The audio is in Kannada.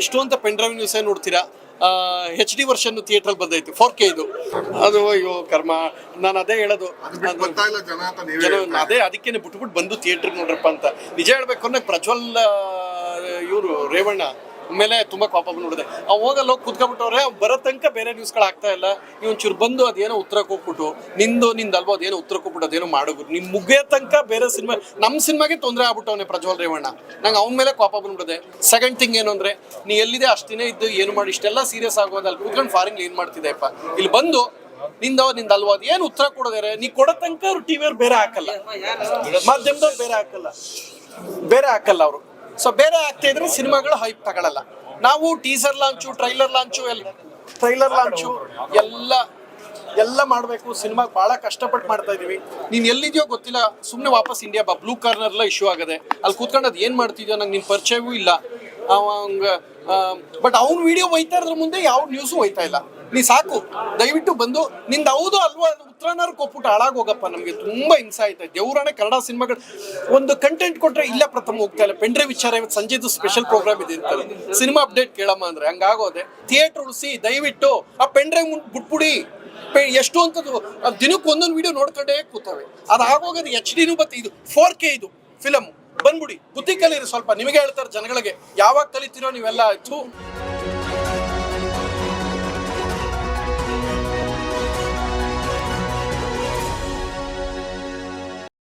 ಎಷ್ಟು ಅಂತ ಪೆನ್ ಡ್ರೈವ್ ನ್ಯೂಸೇ ನೋಡ್ತೀರಾ? ಹೆಚ್ ಡಿ ವರ್ಷನ್ ಥಿಯೇಟರ್ ಬಂದೈತೆ ಫೋರ್ ಕೆ ಇದು. ಅದು ಅಯ್ಯೋ ಕರ್ಮ. ನಾನು ಅದೇ ಹೇಳೋದು. ಜನ ಅದೇ ಅದಕ್ಕೇನೆ ಬಿಟ್ಬಿಟ್ಟು ಬಂದು ಥಿಯೇಟರ್ ನೋಡ್ರಪ್ಪ ಅಂತ. ನಿಜ ಹೇಳ್ಬೇಕು ಅಂದ್ರೆ ಪ್ರಜ್ವಲ್ ಇವರು ರೇವಣ್ಣ. ಮೇಲೆ ತುಂಬಾ ಕೋಪ ಬಂದ್ಬಿಡಿದೆ ಆ ಹೋಗಲ್ಲ ಹೋಗಿ ಕುತ್ಕೊಂಡ್ಬಿಟ್ಟವ್ರೆ ಅವ್ನು ಬರೋ ತನಕ ಬೇರೆ ನ್ಯೂಸ್ಗಳು ಆಗ್ತಾ ಇಲ್ಲ. ನೀವು ಒಂಚೂರು ಬಂದು ಅದೇನೋ ಉತ್ತರ ಕೊಟ್ಬಿಟ್ಟು, ನಿಂದು ನಿಂದು ಅಲ್ವಾ ಅದೇನೋ ಉತ್ತರ ಕೊಟ್ಬಿಟ್ಟು ಅದೇನೋ ಮಾಡೋದು ನಿಮ್ ಮುಗಿಯೋ ತನಕ ಬೇರೆ ಸಿನಿಮಾ ನಮ್ಮ ಸಿನಿಮಾಗೆ ತೊಂದರೆ ಆಗ್ಬಿಟ್ಟವನೆ ಪ್ರಜ್ವಲ್ ರೇವಣ್ಣ. ನಂಗೆ ಅವನ ಮೇಲೆ ಕೋಪ ಬಂದ್ಬಿಡಿದೆ ಸೆಕೆಂಡ್ ಥಿಂಗ್ ಏನು ಅಂದ್ರೆ, ನೀ ಎಲ್ಲಿದೆ, ಅಷ್ಟಿನೇ ಇದ್ದು ಏನು ಮಾಡಿ, ಇಷ್ಟೆಲ್ಲ ಸೀರಿಯಸ್ ಆಗೋದು ಅಲ್ಲಿ ಕೂತ್ಕೊಂಡು ಫಾರಿನ್ ಏನ್ ಮಾಡ್ತಿದ್ದೆಪ್ಪ ಇಲ್ಲಿ ಬಂದು, ನಿಂದ ನಿಂದ ಅಲ್ವಾ ಅದು ಏನು ಉತ್ತರ ಕೊಡೋದಾರೆ ನೀ ಕೊಡೋ ತನಕ ಅವ್ರು ಟಿವಿಯವ್ರು ಬೇರೆ ಹಾಕಲ್ಲ. ಮಾಧ್ಯಮದವ್ರು ಬೇರೆ ಹಾಕಲ್ಲ. ಬೇರೆ ಹಾಕಲ್ಲ ಅವರು. ಸೊ ಬೇರೆ ಆಗ್ತಾ ಇದ್ರೆ ಸಿನಿಮಾಗಳು ಹೈಪ್ ತಗೊಳಲ್ಲ. ನಾವು ಟೀಸರ್ ಲಾಂಚು ಟ್ರೈಲರ್ ಲಾಂಚು ಎಲ್ಲ ಟ್ರೈಲರ್ ಲಾಂಚು ಎಲ್ಲ ಎಲ್ಲ ಮಾಡಬೇಕು. ಸಿನಿಮಾ ಭಾಳ ಕಷ್ಟಪಟ್ಟು ಮಾಡ್ತಾ ಇದೀವಿ. ನೀನು ಎಲ್ಲಿದೆಯೋ ಗೊತ್ತಿಲ್ಲ ಸುಮ್ಮನೆ ವಾಪಸ್ ಇಂಡಿಯಾ ಬಾ ಬ್ಲೂ ಕಾರ್ನರ್ಲ ಇಶ್ಯೂ ಆಗದೆ. ಅಲ್ಲಿ ಕೂತ್ಕೊಂಡು ಅದು ಏನು ಮಾಡ್ತಿದ್ಯೋ ನಂಗೆ ನಿನ್ನ ಪರಿಚಯವೂ ಇಲ್ಲ. ಬಟ್ ಅವ್ನ ವಿಡಿಯೋ ಒಯ್ತಾ ಇದ್ರ ಮುಂದೆ ಯಾವ ನ್ಯೂಸು ಒಯ್ತಾ ಇಲ್ಲ. ನೀ ಸಾಕು. ದಯವಿಟ್ಟು ಬಂದು ನಿಂದ ಹೌದು ಅಲ್ವಾ ಉತ್ತರನಾರು ಕೊಟ್ಬಿಟ್ಟು ಹಾಳಾಗೋಗಪ್ಪ ನಮಗೆ. ತುಂಬ ಹಿಂಸೆ ಆಯ್ತು. ದೇವರಾಣೆ ಕನ್ನಡ ಸಿನಿಮಾಗಳು ಒಂದು ಕಂಟೆಂಟ್ ಕೊಟ್ಟರೆ ಇಲ್ಲ ಪ್ರಥಮ ಹೋಗ್ತಾ ಇಲ್ಲ. ಪೆಂಡ್ರೆ ವಿಚಾರ ಇವತ್ತು ಸಂಜೆದು ಸ್ಪೆಷಲ್ ಪ್ರೋಗ್ರಾಮ್ ಇದೆ ಅಂತಾರೆ ಸಿನಿಮಾ ಅಪ್ಡೇಟ್ ಕೇಳಮ್ಮ ಅಂದ್ರೆ ಹಂಗಾಗೋದೆ. ಥಿಯೇಟರ್ ಉಳಿಸಿ ದಯವಿಟ್ಟು ಆ ಪೆಂಡ್ರೆ ಬಿಟ್ಬಿಡಿ. ಎಷ್ಟು ಅಂತದ್ದು ದಿನಕ್ಕೆ ಒಂದೊಂದು ವಿಡಿಯೋ ನೋಡ್ಕೊಂಡೇ ಕೂತವೆ. ಅದು ಆಗೋಗೋದು ಎಚ್ ಡಿನೂ ಬತ್ತೆ ಇದು ಫೋರ್ ಕೆ ಇದು ಫಿಲಮ್ ಬಂದ್ಬಿಡಿ. ಬುದ್ಧಿ ಕಲೀರಿ ಸ್ವಲ್ಪ. ನಿಮಗೆ ಹೇಳ್ತಾರೆ ಜನಗಳಿಗೆ. ಯಾವಾಗ ಕಲಿತೀರೋ ನೀವೆಲ್ಲ ಆಯ್ತು.